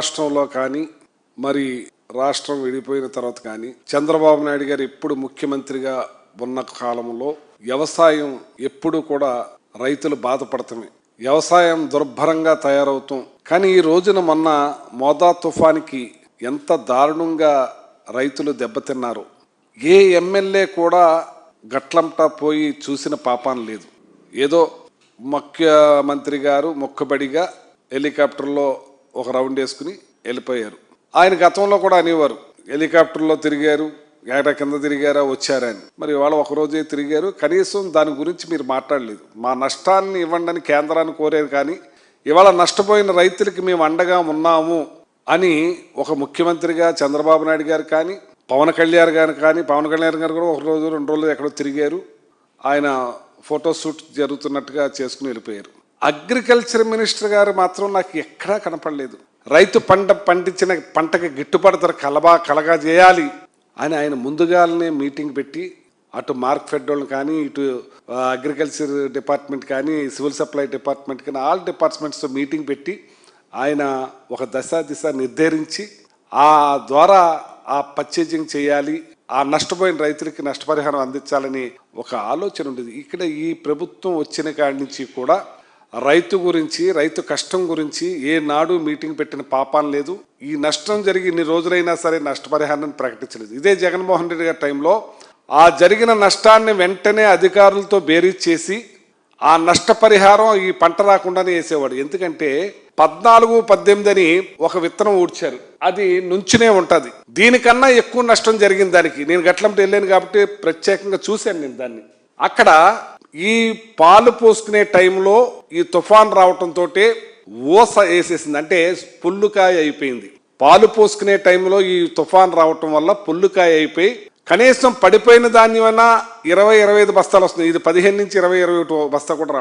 రాష్ట్రంలో కానీ మరి రాష్ట్రం విడిపోయిన తర్వాత కానీ చంద్రబాబు నాయుడు గారు ఎప్పుడు ముఖ్యమంత్రిగా ఉన్న కాలంలో వ్యవసాయం ఎప్పుడు కూడా రైతులు బాధపడటమే. వ్యవసాయం దుర్భరంగా తయారవుతాం. కానీ ఈ రోజున మొన్న మోదా తుఫానికి ఎంత దారుణంగా రైతులు దెబ్బతిన్నారు. ఏ ఎమ్మెల్యే కూడా గట్లంటా పోయి చూసిన పాపం లేదు. ఏదో ముఖ్యమంత్రి గారు మొక్కబడిగా హెలికాప్టర్లో ఒక రౌండ్ వేసుకుని వెళ్ళిపోయారు. ఆయన గతంలో కూడా అనేవారు హెలికాప్టర్లో తిరిగారు ఏట కింద తిరిగారా వచ్చారా అని. మరి ఇవాళ ఒకరోజే తిరిగారు. కనీసం దాని గురించి మీరు మాట్లాడలేదు. మా నష్టాన్ని ఇవ్వండి అని కేంద్రాన్ని కోరారు కానీ ఇవాళ నష్టపోయిన రైతులకి మేము అండగా ఉన్నాము అని ఒక ముఖ్యమంత్రిగా చంద్రబాబు నాయుడు గారు కానీ పవన్ కళ్యాణ్ గారు కానీ పవన్ కళ్యాణ్ గారు కూడా ఒక రోజు రెండు రోజులు ఎక్కడో తిరిగారు. ఆయన ఫోటో షూట్ జరుగుతున్నట్టుగా చేసుకుని వెళ్ళిపోయారు. అగ్రికల్చర్ మినిస్టర్ గారు మాత్రం నాకు ఎక్కడా కనపడలేదు. రైతు పంట పండించిన పంటకి గిట్టుబాటు ధర కలబా కలగా చేయాలి అని ఆయన ముందుగానే మీటింగ్ పెట్టి అటు మార్క్ ఫెడ్ కానీ ఇటు అగ్రికల్చర్ డిపార్ట్మెంట్ కానీ సివిల్ సప్లై డిపార్ట్మెంట్ కానీ ఆల్ డిపార్ట్మెంట్స్తో మీటింగ్ పెట్టి ఆయన ఒక దశ దిశ నిర్ధారించి ఆ ద్వారా ఆ పర్చేజింగ్ చేయాలి ఆ నష్టపోయిన రైతులకి నష్టపరిహారం అందించాలని ఒక ఆలోచన ఉండేది. ఇక్కడ ఈ ప్రభుత్వం వచ్చిన కాడి నుంచి కూడా రైతు గురించి రైతు కష్టం గురించి ఏ నాడు మీటింగ్ పెట్టిన పాపం లేదు. ఈ నష్టం జరిగి ఇన్ని రోజులైనా సరే నష్టపరిహారాన్ని ప్రకటించలేదు. ఇదే జగన్మోహన్ రెడ్డి గారి టైంలో ఆ జరిగిన నష్టాన్ని వెంటనే అధికారులతో బేరీజ్ చేసి ఆ నష్టపరిహారం ఈ పంట రాకుండానే వేసేవాడు. ఎందుకంటే పద్నాలుగు పద్దెనిమిది అని ఒక విత్తనం ఊడ్చారు. అది నుంచునే ఉంటుంది. దీనికన్నా ఎక్కువ నష్టం జరిగింది దానికి నేను గట్లంటే వెళ్ళాను కాబట్టి ప్రత్యేకంగా చూశాను నేను దాన్ని. అక్కడ ఈ పాలు పోసుకునే టైంలో ఈ తుఫాన్ రావటంతో ఊస వేసేసింది. అంటే పుల్లుకాయ అయిపోయింది. పాలు పోసుకునే టైంలో ఈ తుఫాన్ రావటం వల్ల పుల్లుకాయ అయిపోయి కనీసం పడిపోయిన ధాన్యమైనా ఇరవై ఇరవై ఐదు బస్తాలు వస్తుంది ఇది పదిహేను నుంచి ఇరవై ఇరవై ఒకటి బస్తా కూడా